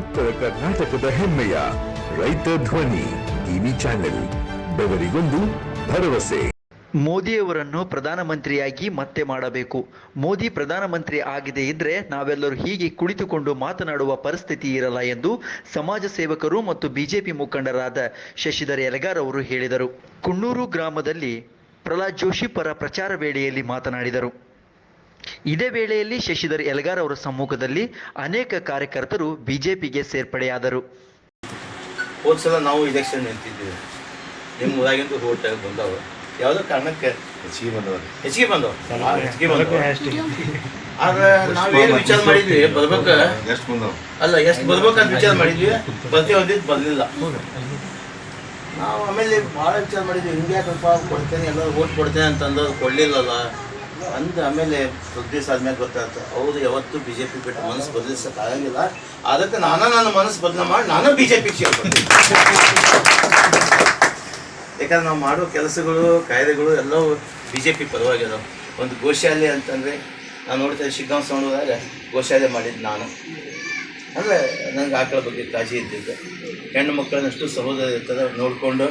ಉತ್ತರ ಕರ್ನಾಟಕದ ಹೆಮ್ಮೆಯ ರೈತ ಧ್ವನಿ ಟಿವಿ ಚಾನೆಲ್, ಬೆವರಿಗೊಂದು ಭರವಸೆ. ಮೋದಿಯವರನ್ನು ಪ್ರಧಾನಮಂತ್ರಿಯಾಗಿ ಮತ್ತೆ ಮಾಡಬೇಕು. ಮೋದಿ ಪ್ರಧಾನಮಂತ್ರಿ ಆಗಿದೆ ಇದ್ರೆ ನಾವೆಲ್ಲರೂ ಹೀಗೆ ಕುಳಿತುಕೊಂಡು ಮಾತನಾಡುವ ಪರಿಸ್ಥಿತಿ ಇರಲ್ಲ ಎಂದು ಸಮಾಜ ಸೇವಕರು ಮತ್ತು ಬಿಜೆಪಿ ಮುಖಂಡರಾದ ಶಶಿಧರ್ ಯಲಗಾರ್ ಅವರು ಹೇಳಿದರು. ಕುಣ್ಣೂರು ಗ್ರಾಮದಲ್ಲಿ ಪ್ರಹ್ಲಾದ್ ಜೋಶಿ ಪರ ಪ್ರಚಾರ ವೇಳೆಯಲ್ಲಿ ಮಾತನಾಡಿದರು. ಇದೇ ವೇಳೆಯಲ್ಲಿ ಶಶಿಧರ್ ಯಲಗಾರ್ ಅವರ ಸಮ್ಮುಖದಲ್ಲಿ ಅನೇಕ ಕಾರ್ಯಕರ್ತರು ಬಿಜೆಪಿಗೆ ಸೇರ್ಪಡೆಯಾದರು. ಹೋದ್ಸಲ ನಾವು ಇಲೆಕ್ಷನ್ ನಿಂತಿದ್ದೀವಿ. ನಿಮ್ಮ ಊರಾಗಿಂದು ಓಟ್ ಬಂದವರು. ಯಾವುದೋ ಕಾರಣಕ್ಕೆ? ಹೆಚ್ಚಿಗೆ ಬಂದವರು. ಹೆಚ್ಚಿಗೆ ಬಂದವರು. ಹೆಚ್ಚಿಗೆ ಬಂದವರು. ಆದ್ರೆ ನಾವೇನು ವಿಚಾರ ಮಾಡಿದ್ವಿ? ಬರ್ಬೇಕ? ಎಷ್ಟು ಬಂದವು ಅಲ್ಲ ಎಷ್ಟು ಬರ್ಬೇಕಂತ ವಿಚಾರ ಮಾಡಿದ್ವಿ. ಬರ್ತೀವಿ ಅಂದಿದ್ದು ಬರಲಿಲ್ಲ ನಾವು ಆಮೇಲೆ ಭಾಳ ವಿಚಾರ ಮಾಡಿದ್ವಿ. ಹಿಂಗೆ ಸ್ವಲ್ಪ ಕೊಡ್ತೇನೆ ಎಲ್ಲರೂ ಓಟ್ ಕೊಡ್ತೇನೆ ಅಂತಂದ್ರೆ ಕೊಡಲಿಲ್ಲಲ್ಲ. ಅಂದ ಆಮೇಲೆ ಸ್ವಲ್ಪ ದಿವಸ ಆದ್ಮೇಲೆ ಗೊತ್ತಾಯ್ತು. ಹೌದು, ಯಾವತ್ತೂ ಬಿ ಜೆ ಪಿ ಬಿಟ್ಟು ಮನಸ್ಸು ಬದಲಿಸಕ್ ಆಗಂಗಿಲ್ಲ. ಅದಕ್ಕೆ ನಾನು ನನ್ನ ಮನಸ್ಸು ಬದಲ ಮಾಡಿ ನಾನು ಬಿ ಜೆ ಸೇರ್ಕೊಂಡೆ ಯಾಕಂದ್ರೆ ನಾವು ಮಾಡೋ ಕೆಲಸಗಳು, ಕಾಯ್ದೆಗಳು ಎಲ್ಲವೂ ಬಿ ಜೆ ಪಿ ಪರವಾಗಿ ಒಂದು ಗೋಶಾಲೆ ಅಂತಂದರೆ, ನಾನು ನೋಡ್ತೇನೆ ಶಿಗ್ಗಾಂವ್ ಸೌಂಡದಾಗ ಗೋಶಾಲೆ ಮಾಡಿದ್ದು ನಾನು. ಅಂದರೆ ನನಗೆ ಆಕಳ ಬಗ್ಗೆ ಕಾಳಜಿ ಇದ್ದಿದ್ದು. ಹೆಣ್ಣು ಮಕ್ಕಳನ್ನಷ್ಟು ಸಹೋದರ ಇರ್ತದೆ, ನೋಡಿಕೊಂಡು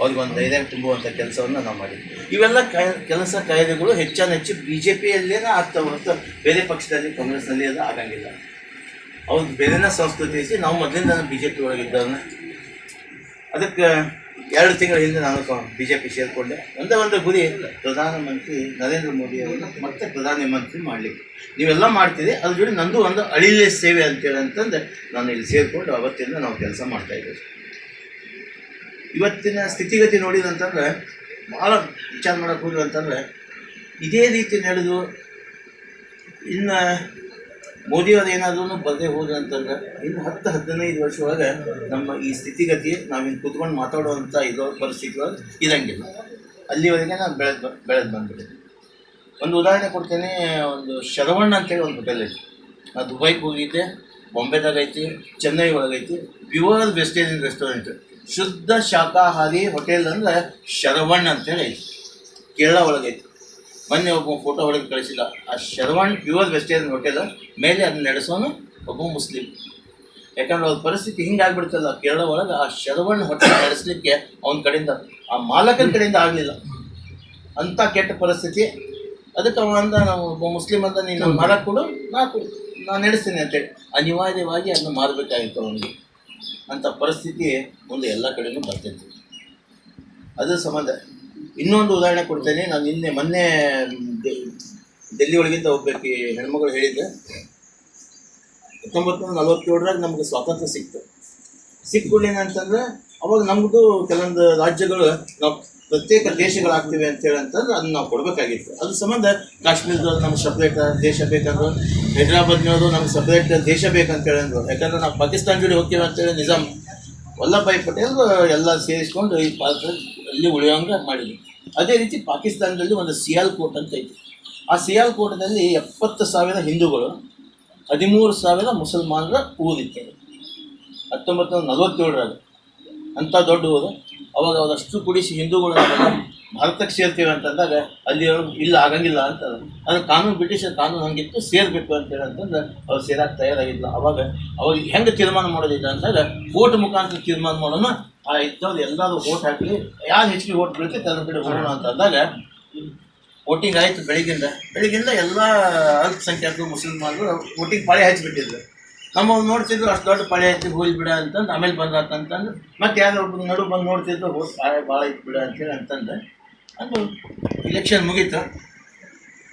ಅವ್ರಿಗೆ ಒಂದು ಧೈರ್ಯ ತುಂಬುವಂಥ ಕೆಲಸವನ್ನು ನಾವು ಮಾಡಿದ್ವಿ. ಇವೆಲ್ಲ ಕೆಲಸ ಕಾಯ್ದೆಗಳು ಹೆಚ್ಚಾನ ಹೆಚ್ಚು ಬಿ ಜೆ ಪಿಯಲ್ಲೇನೇ ಆಗ್ತಾ ಹೊರತು ಬೇರೆ ಪಕ್ಷದಲ್ಲಿ, ಕಾಂಗ್ರೆಸ್ನಲ್ಲಿ ಅದು ಆಗಂಗಿಲ್ಲ. ಅವ್ರದ್ದು ಬೇರೆನ ಸಂಸ್ಕೃತಿ ಇಸಿ ನಾವು ಮೊದಲಿಂದ ಬಿ ಜೆ ಪಿ ಒಳಗಿದ್ದವನ್ನ ಅದಕ್ಕೆ ಎರಡು ತಿಂಗಳ ಹಿಂದೆ ನಾನು ಬಿ ಜೆ ಪಿ ಸೇರಿಕೊಂಡೆ. ಒಂದೇ ಒಂದು ಗುರಿ ಪ್ರಧಾನಮಂತ್ರಿ ನರೇಂದ್ರ ಮೋದಿ ಅವರನ್ನು ಮತ್ತೆ ಪ್ರಧಾನಮಂತ್ರಿ ಮಾಡಲಿಕ್ಕೆ. ನೀವೆಲ್ಲ ಮಾಡ್ತೀರಿ, ಅದ್ರ ಜೊತೆ ನಂದು ಒಂದು ಅಳಿಲೆ ಸೇವೆ ಅಂತೇಳಿ ಅಂತಂದು, ನಾನು ಇಲ್ಲಿ ಸೇರಿಕೊಂಡು ಅವತ್ತಿಂದ ನಾವು ಕೆಲಸ ಮಾಡ್ತಾ ಇದ್ದೀವಿ. ಇವತ್ತಿನ ಸ್ಥಿತಿಗತಿ ನೋಡಿದಂತಂದ್ರೆ ಭಾಳ ವಿಚಾರ ಮಾಡೋಕೆ ಹೋದ್ರು ಅಂತಂದ್ರೆ ಇದೇ ರೀತಿ ನಡೆದು ಇನ್ನು ಮೋದಿಯವರು ಏನಾದ್ರೂ ಬರದೇ ಹೋದ್ರು ಅಂತಂದ್ರೆ ಇನ್ನು ಹತ್ತು ಹದಿನೈದು ವರ್ಷ ಒಳಗೆ ನಮ್ಮ ಈ ಸ್ಥಿತಿಗತಿ ನಾವಿನ್ನು ಕುತ್ಕೊಂಡು ಮಾತಾಡುವಂಥ ಇರೋ ಪರಿಸ್ಥಿತಿ ಒಳಗೆ ಇರಂಗಿಲ್ಲ. ಅಲ್ಲಿವರೆಗೆ ನಾನು ಬೆಳೆದು ಬೆಳೆದು ಬಂದ್ಬಿಟ್ಟಿದ್ದೆ. ಒಂದು ಉದಾಹರಣೆ ಕೊಡ್ತೇನೆ, ಒಂದು ಶರವಣ್ಣ ಅಂತೇಳಿ ಒಂದು ಹೋಟೆಲ್ ಐತಿ. ನಾನು ದುಬೈಗೆ ಹೋಗಿದ್ದೆ ಬಾಂಬೆದಾಗೈತಿ ಚೆನ್ನೈ ಒಳಗೈತಿ, ಪ್ಯೂರ್ ವೆಜಿಟೇರಿಯನ್ ರೆಸ್ಟೋರೆಂಟ್. ಶುದ್ಧ ಶಾಖಾಹಾರಿ ಹೋಟೆಲ್ ಅಂದ್ರೆ ಶರವಣ್ ಅಂತೇಳಿ ಐತಿ ಕೇರಳ ಒಳಗೈತಿ ಮೊನ್ನೆ ಒಬ್ಬ ಫೋಟೋ ಒಳಗೆ ಕಳಿಸಿಲ್ಲ. ಆ ಶರವಣ್ ಪ್ಯೂರ್ ವೆಜಿಟೇರಿಯನ್ ಹೋಟೆಲ್ ಮೇಲೆ ಅದನ್ನ ನಡೆಸೋನು ಒಬ್ಬ ಮುಸ್ಲಿಂ. ಯಾಕಂದ್ರೆ ಅವ್ರ ಪರಿಸ್ಥಿತಿ ಹಿಂಗೆ ಆಗ್ಬಿಡ್ತಲ್ಲ ಕೇರಳ ಒಳಗೆ ಆ ಶರವಣ್ ಹೋಟೆಲ್ ನಡೆಸಲಿಕ್ಕೆ ಅವನ ಕಡೆಯಿಂದ ಆ ಮಾಲಕನ ಕಡೆಯಿಂದ ಆಗಲಿಲ್ಲ. ಅಂಥ ಕೆಟ್ಟ ಪರಿಸ್ಥಿತಿ. ಅದಕ್ಕೆ ಅವನಂದ ನಾವು ಒಬ್ಬ ಮುಸ್ಲಿಂ ಅಂತ ನೀನು ಮರ ಕೊಡು ನಾ ಕೊಡು ನಾನು ನಡೆಸ್ತೀನಿ ಅಂತೇಳಿ ಅನಿವಾರ್ಯವಾಗಿ ಅದನ್ನು ಮಾರಬೇಕಾಗಿತ್ತು ಅವನಿಗೆ. ಅಂಥ ಪರಿಸ್ಥಿತಿ ಮುಂದೆ ಎಲ್ಲ ಕಡೆಯೂ ಬರ್ತೈತಿ. ಅದು ಸಂಬಂಧ. ಇನ್ನೊಂದು ಉದಾಹರಣೆ ಕೊಡ್ತೇನೆ. ನಾನು ನಿನ್ನೆ ಮೊನ್ನೆ ಡೆಲ್ಲಿ ಒಳಗಿಂದ ಒಬ್ಬಕ್ಕೆ ಹೆಣ್ಮಗಳು ಹೇಳಿದ್ದೆ ಹತ್ತೊಂಬತ್ತು ನೂರ ನಲವತ್ತೇಳರಾಗ ನಮಗೆ ಸ್ವಾತಂತ್ರ್ಯ ಸಿಕ್ತು. ಸಿಕ್ಕುಳ್ಳೇನಂತಂದ್ರೆ ಅವಾಗ ನಮ್ಮದು ಕೆಲವೊಂದು ರಾಜ್ಯಗಳು ನಾವು ಪ್ರತ್ಯೇಕ ದೇಶಗಳಾಗ್ತಿವೆ ಅಂತೇಳಿ ಅಂತಂದ್ರೆ ಅದನ್ನ ನಾವು ಕೊಡಬೇಕಾಗಿತ್ತು. ಅದ್ರ ಸಂಬಂಧ ಕಾಶ್ಮೀರದ ನಮ್ಗೆ ಸಪ್ರೇಟ್ ದೇಶ ಬೇಕಂದ್ರು ಹೈದ್ರಾಬಾದ್ನವರು ನಮ್ಗೆ ಸಪ್ರೇಟ್ ದೇಶ ಬೇಕಂತೇಳಿ ಹೇಳಿದ್ರು. ಯಾಕಂದ್ರೆ ನಾವು ಪಾಕಿಸ್ತಾನ ಜೋಡಿ ಹೋಗ್ತೀವಿ ಅಂತೇಳಿ ನಿಜಾಮ್ ವಲ್ಲಭಾಯಿ ಪಟೇಲ್ ಎಲ್ಲ ಸೇರಿಸ್ಕೊಂಡು ಈ ಪಾತ್ರ ಅಲ್ಲಿ ಉಳಿಯೋಂಗೆ ಮಾಡಿದ್ರು. ಅದೇ ರೀತಿ ಪಾಕಿಸ್ತಾನದಲ್ಲಿ ಒಂದು ಸಿಯಾಲ್ ಕೋಟ್ ಅಂತ ಐತಿ. ಆ ಸಿಯಾಲ್ಕೋಟ್ನಲ್ಲಿ ಎಪ್ಪತ್ತು ಸಾವಿರ ಹಿಂದೂಗಳು, ಹದಿಮೂರು ಸಾವಿರ ಮುಸಲ್ಮಾನರ ಊರಿತ್ತು ಹತ್ತೊಂಬತ್ತು ನೂರ ನಲವತ್ತೇಳರಾಗ ಅಂಥ ದೊಡ್ಡ ಊರು. ಅವಾಗ ಅವರಷ್ಟು ಕುಡಿಸಿ ಹಿಂದೂಗಳು ನಾವೆಲ್ಲ ಭಾರತಕ್ಕೆ ಸೇರ್ತೀವಿ ಅಂತಂದಾಗ ಅಲ್ಲಿ ಇಲ್ಲ, ಆಗಂಗಿಲ್ಲ ಅಂತ ಅದು ಕಾನೂನು ಬ್ರಿಟಿಷರ್ ಕಾನೂನು ಹಂಗಿತ್ತು, ಸೇರಬೇಕು ಅಂತೇಳಿ ಅಂತಂದ್ರೆ ಅವ್ರು ಸೇರಕ್ಕೆ ತಯಾರಾಗಿಲ್ಲ ಅವಾಗ ಅವ್ರಿಗೆ ಹೆಂಗೆ ತೀರ್ಮಾನ ಮಾಡೋದಿಲ್ಲ ಅಂದಾಗ ಓಟ್ ಮುಖಾಂತರ ತೀರ್ಮಾನ ಮಾಡೋಣ, ಆ ಇದ್ದವ್ರು ಎಲ್ಲರೂ ಓಟ್ ಹಾಕಿ ಯಾರು ಹೆಚ್ಚಿಗೆ ಓಟ್ ಬೀಳುತ್ತೆ ಅದ್ರ ಕಡೆ ಹೋಗೋಣ ಅಂತ ಅಂದಾಗ ವೋಟಿಂಗ್ ಆಯಿತು ಬೆಳಿಗ್ಗಿಂದ ಬೆಳಿಗ್ಗಿಂದ ಎಲ್ಲ ಅಲ್ಪಸಂಖ್ಯಾತರು, ಮುಸಲ್ಮಾನರು ವೋಟಿಂಗ್ ಪಾಳಿ ಹಚ್ಚಿಬಿಟ್ಟಿದ್ರು ನಮ್ಮ ನೋಡ್ತಿದ್ರು ಅಷ್ಟು ದೊಡ್ಡ ಪಾಳಿ ಹಚ್ಚಿ ಹೋಗಿ ಬಿಡ ಅಂತಂದು, ಆಮೇಲೆ ಬಂದಾತಂತಂದು, ಮತ್ತೆ ಯಾರೋ ಒಬ್ಬರು ನಡು ಬಂದು ನೋಡ್ತಿದ್ರು, ಹೋಗಿ, ಪಾಳೆ ಭಾಳ ಇತ್ತು ಬಿಡ ಅಂತೇಳಿ ಅಂತಂದು. ಅದು ಇಲೆಕ್ಷನ್ ಮುಗೀತು.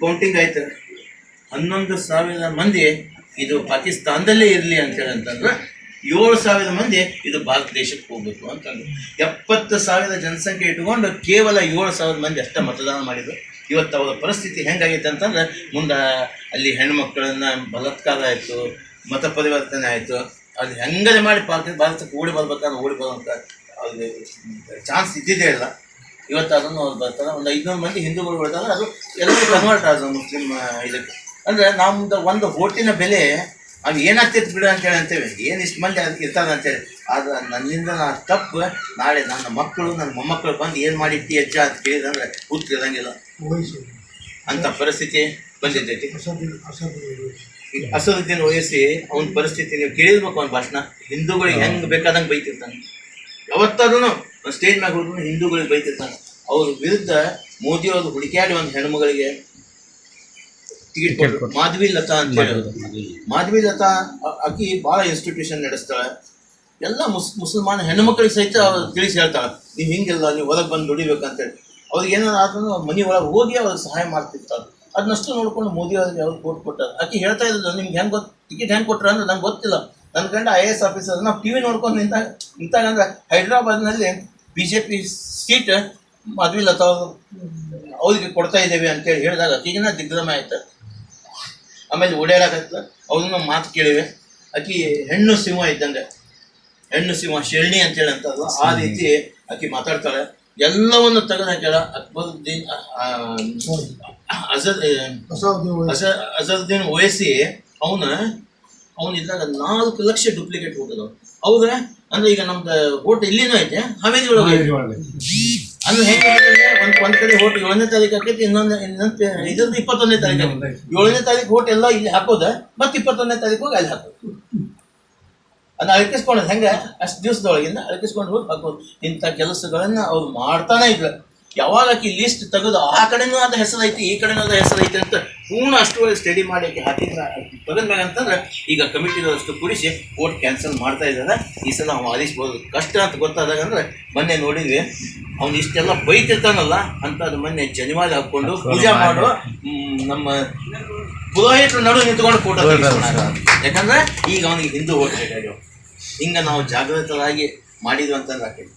ಕೌಂಟಿಂಗ್ ಆಯ್ತು. ಹನ್ನೊಂದು ಸಾವಿರ ಮಂದಿ ಇದು ಪಾಕಿಸ್ತಾನದಲ್ಲೇ ಇರಲಿ ಅಂತೇಳಿ ಅಂತಂದ್ರೆ ಏಳು ಸಾವಿರ ಮಂದಿ ಇದು ಭಾರತ ದೇಶಕ್ಕೆ ಹೋಗ್ಬೇಕು ಅಂತಂದ್ರು. ಎಪ್ಪತ್ತು ಸಾವಿರ ಜನಸಂಖ್ಯೆ ಇಟ್ಕೊಂಡು ಕೇವಲ ಏಳು ಸಾವಿರ ಮಂದಿ ಅಷ್ಟೇ ಮತದಾನ ಮಾಡಿದ್ರು. ಇವತ್ತು ಅವರ ಪರಿಸ್ಥಿತಿ ಹೆಂಗಾಗೈತೆ ಅಂತಂದ್ರೆ ಮುಂದೆ ಅಲ್ಲಿ ಹೆಣ್ಮಕ್ಳನ್ನ ಬಲತ್ಕಾರ ಆಯಿತು, ಮತ ಪರಿವರ್ತನೆ ಆಯಿತು. ಅದು ಹೆಂಗದೆ ಮಾಡಿ ಪಾಕಿ ಭಾರತಕ್ಕೆ ಓಡಿ ಬರ್ಬೇಕಾದ್ರೆ ಓಡಿ ಅಂತ ಚಾನ್ಸ್ ಇದ್ದಿದ್ದೇ ಇಲ್ಲ. ಇವತ್ತು ಅದನ್ನು ಅವ್ರು ಬರ್ತಾರೆ ಒಂದು ಐದುನೂರು ಮಂದಿ ಹಿಂದೂಗಳು ಬರ್ತಾರೆ. ಅದು ಎಲ್ಲರೂ ಕನ್ವರ್ಟ್ ಆದ ಮುಸ್ಲಿಮ್ ಇದಕ್ಕೆ. ಅಂದರೆ ನಮ್ದು ಒಂದು ಓಟಿನ ಬೆಲೆ ಅದು ಏನಾಗ್ತೈತೆ ಬಿಡು ಅಂತೇಳಿ ಅಂತೇವೆ ಏನು ಇಷ್ಟು ಮಂದಿ ಅದಕ್ಕೆ ಇರ್ತಾರೆ ಅಂತೇಳಿ. ಆದ್ರೆ ನನ್ನಿಂದ ನಾನು ತಪ್ಪು. ನಾಳೆ ನನ್ನ ಮಕ್ಕಳು ನನ್ನ ಮೊಮ್ಮಕ್ಕಳು ಬಂದು ಏನು ಮಾಡಿಟ್ಟಿ ಅಜ್ಜ ಅಂತ ಕೇಳಿದಂದ್ರೆ ಉತ್ತರ ಅಂತ ಅಂಥ ಪರಿಸ್ಥಿತಿ ಬಂದಿದ್ದೈತಿ. ಅಸದುದ್ದೀನ್ ವಯಸ್ಸಿ ಅವನ ಪರಿಸ್ಥಿತಿ ನೀವು ಕೇಳಿರ್ಬೇಕು ಅವನ ಭಾಷಣ. ಹಿಂದೂಗಳಿಗೆ ಹೆಂಗೆ ಬೇಕಾದಂಗೆ ಬೈತಿರ್ತಾನೆ. ಯಾವತ್ತಾದ್ರೂ ಸ್ಟೇಜ್ ಮ್ಯಾಗ ಹೋದ್ರು ಹಿಂದೂಗಳಿಗೆ ಬೈತಿರ್ತಾನೆ ಅವ್ರ ವಿರುದ್ಧ ಮೋದಿ ಅವರು ಹುಡುಕ್ಯಾಡಿ ಒಂದು ಹೆಣ್ಮಗಳಿಗೆ ಟಿಕೆಟ್ ಕೊಟ್ಟರು ಮಾಧವಿ ಲತಾ ಅಂತ ಹೇಳಿ. ಮಾಧವಿ ಲತಾ. ಅಕಿ ಆಕಿ ಭಾಳ ಇನ್ಸ್ಟಿಟ್ಯೂಷನ್ ನಡೆಸ್ತಾಳೆ. ಎಲ್ಲ ಮುಸ್ ಮುಸಲ್ಮಾನ ಹೆಣ್ಮಕ್ಳಿಗೆ ಸಹಿತ ಅವ್ರು ತಿಳಿಸಿ ಹೇಳ್ತಾಳೆ. ನೀವು ಹಿಂಗಿಲ್ಲ ನೀವು ಹೊರಗೆ ಬಂದು ದುಡಿಬೇಕಂತೇಳಿ. ಅವ್ರಿಗೆ ಏನಾದ್ರು ಆದ್ರೂ ಮನೆ ಒಳಗೆ ಹೋಗಿ ಅವ್ರಿಗೆ ಸಹಾಯ ಮಾಡ್ತಿರ್ತಾರೆ ಅದನ್ನಷ್ಟು ನೋಡ್ಕೊಂಡು ಮೋದಿ ಅವ್ರಿಗೆ ಅವ್ರು ಕೋಟ್ ಕೊಟ್ಟಾರೆ. ಆಕೆ ಹೇಳ್ತಾ ಇದ್ರು ನಿಮ್ಗೆ ಹೆಂಗೆ ಗೊತ್ತು ಟಿಕೆಟ್ ಹೆಂಗೆ ಕೊಟ್ರ ಅಂದ್ರೆ ನಂಗೆ ಗೊತ್ತಿಲ್ಲ. ನನ್ನ ಕಂಡ ಐ ಎ ಎಸ್ ಆಫೀಸರ್. ನಾವು ಟಿ ವಿ ನೋಡ್ಕೊಂಡು ನಿಂತಾಗ ನಿಂತಾಗ ಅಂದ್ರೆ ಹೈದ್ರಾಬಾದ್ನಲ್ಲಿ B J P seat Madhavi Latha ಅವ್ರಿಗೆ ಕೊಡ್ತಾ ಇದ್ದೇವೆ ಅಂತೇಳಿ ಹೇಳಿದಾಗ ಆಕಿಗಿನ ದಿಗ್ಭ್ರಮೆ ಆಯ್ತು. ಆಮೇಲೆ ಓಡಾಡಕತ್ತ ಅವ್ರನ್ನ ಮಾತು ಕೇಳಿವೆ. ಆಕಿ ಹೆಣ್ಣು ಸಿಂಹ ಇದ್ದಂಗೆ. ಹೆಣ್ಣು ಸಿಂಹ ಶೇರ್ಣಿ ಅಂತೇಳಿ ಅಂತಾರಲ್ಲ ಆ ರೀತಿ ಆಕಿ ಮಾತಾಡ್ತಾಳೆ. ಎಲ್ಲವನ್ನು ತೆಗೆದು ಹಾಕ್ಯಾಳ ಅಕ್ಬರುದ್ದೀನ್ ಅಜರ್ ಅಜ ಅಜರುದ್ದೀನ್ ಓಯಸಿ ಅವನ ಅವನ ಇದ್ರಾಗ ನಾಲ್ಕು ಲಕ್ಷ ಡೂಪ್ಲಿಕೇಟ್ ಹೋಗದವ ಹೌದಾ? ಅಂದ್ರೆ ಈಗ ನಮ್ದು ಓಟ್ ಇಲ್ಲಿನೂ ಐತೆ ಹಾವೇರಿ ಒಳಗೆ. ಅಂದ್ರೆ ಹೆಂಗೆ ಒಂದ್ ಒಂದ್ ಕಡೆ ಓಟ್ ಏಳನೇ ತಾರೀಕು ಆಕೈತಿ ಇನ್ನೊಂದು ಇನ್ನೊಂದು ಇದ್ರದ್ದು ಇಪ್ಪತ್ತೊಂದನೇ ತಾರೀಕು. ಏಳನೇ ತಾರೀಕು ಓಟ್ ಎಲ್ಲ ಇಲ್ಲಿ ಹಾಕೋದ ಮತ್ತೆ ಇಪ್ಪತ್ತೊಂದನೇ ತಾರೀಕು ಹೋಗಿ ಅಲ್ಲಿ ಹಾಕೋದು. ಅದನ್ನ ಅಳಕಿಸ್ಕೊಂಡ್ ಹೆಂಗ? ಅಷ್ಟು ದಿವಸದೊಳಗಿಂದ ಅಳಕಿಸ್ಕೊಂಡು ಹೋಗಿ ಹಾಕೋದು. ಇಂಥ ಕೆಲಸಗಳನ್ನ ಅವ್ರು ಮಾಡ್ತಾನೆ ಇದ್ರು. ಯಾವಾಗ ಆಕಿ ಲಿಸ್ಟ್ ತೆಗೆದು ಆ ಕಡೆನೂ ಅದ ಹೆಸರೈತಿ ಐತಿ ಈ ಕಡೆನೂ ಅದ ಹೆಸರೈತಿ ಐತಿ ಅಂತ ಪೂರ್ಣ ಅಷ್ಟು ಸ್ಟಡಿ ಮಾಡಿ ಹಾಕಿದ್ರೆ ಹಾಕಿದ್ರ ತೆಗೆದ್ಮ್ಯಾಗ ಅಂತಂದ್ರೆ ಈಗ ಕಮಿಟಿದಷ್ಟು ಕೂಡಿಸಿ ಓಟ್ ಕ್ಯಾನ್ಸಲ್ ಮಾಡ್ತಾ ಇದ್ದಾರೆ ಈ ಸಲ ಅವ್ನು ಆಲಿಸ್ಬೋದು. ಕಷ್ಟ ಅಂತ ಗೊತ್ತಾದಾಗ ಅಂದ್ರೆ ಮೊನ್ನೆ ನೋಡಿದ್ವಿ ಅವ್ನು ಇಷ್ಟೆಲ್ಲ ಬೈತಿರ್ತಾನಲ್ಲ ಅಂತ ಅದು ಮೊನ್ನೆ ಜನಿವಾದ ಹಾಕೊಂಡು ಪೂಜೆ ಮಾಡೋ. ನಮ್ಮ ಪುರೋಹಿತರ ನಡುವೆ ನಿಂತ್ಕೊಂಡು ಫೋಟೋ ಯಾಕಂದ್ರೆ ಈಗ ಅವನಿಗೆ ಹಿಂದೂ ಓಟ್ ಬೇಕಾಗ್ಯಾವ ಹಿಂಗ ನಾವು ಜಾಗೃತರಾಗಿ ಮಾಡಿದ್ವಿ ಅಂತಂದ್ರೆ ಆಕೈತಿ.